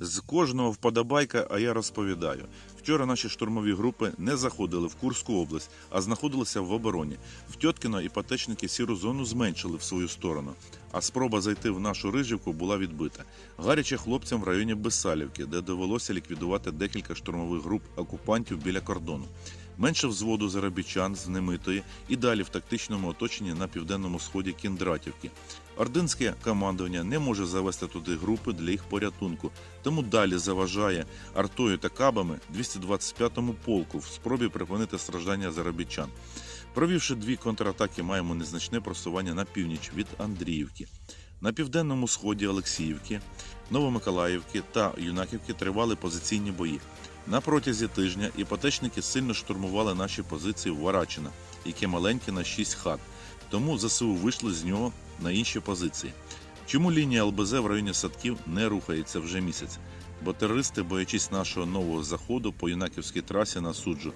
З кожного вподобайка, а я розповідаю. Вчора наші штурмові групи не заходили в Курську область, а знаходилися в обороні. В Тьоткіно іпотечники сіру зону зменшили в свою сторону, а спроба зайти в нашу Рижівку була відбита. Гаряче хлопцям в районі Бесалівки, де довелося ліквідувати декілька штурмових груп окупантів біля кордону. Менше взводу заробітчан з Немитої і далі в тактичному оточенні на південному сході Кіндратівки. Ординське командування не може завести туди групи для їх порятунку, тому далі заважає артою та кабами 225-му полку в спробі припинити страждання заробітчан. Провівши дві контратаки, маємо незначне просування на північ від Андріївки. На південному сході Олексіївки, Новомиколаївки та Юнаківки тривали позиційні бої. На протязі тижня іпотечники сильно штурмували наші позиції в Варачина, яке маленьке на 6 хат. Тому ЗСУ вийшли з нього на інші позиції. Чому лінія ЛБЗ в районі садків не рухається вже місяць? Бо терористи, боячись нашого нового заходу по юнаківській трасі на суджу,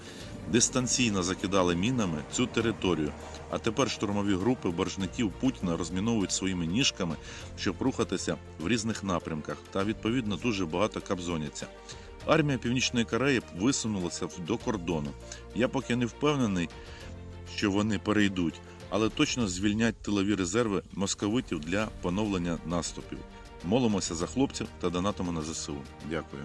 дистанційно закидали мінами цю територію. А тепер штурмові групи боржників Путіна розміновують своїми ніжками, щоб рухатися в різних напрямках, та відповідно дуже багато кабзоняться. Армія Північної Кореї висунулася до кордону. Я поки не впевнений, що вони перейдуть, але точно звільнять тилові резерви московитів для поновлення наступів. Молимося за хлопців та донатимо на ЗСУ. Дякую.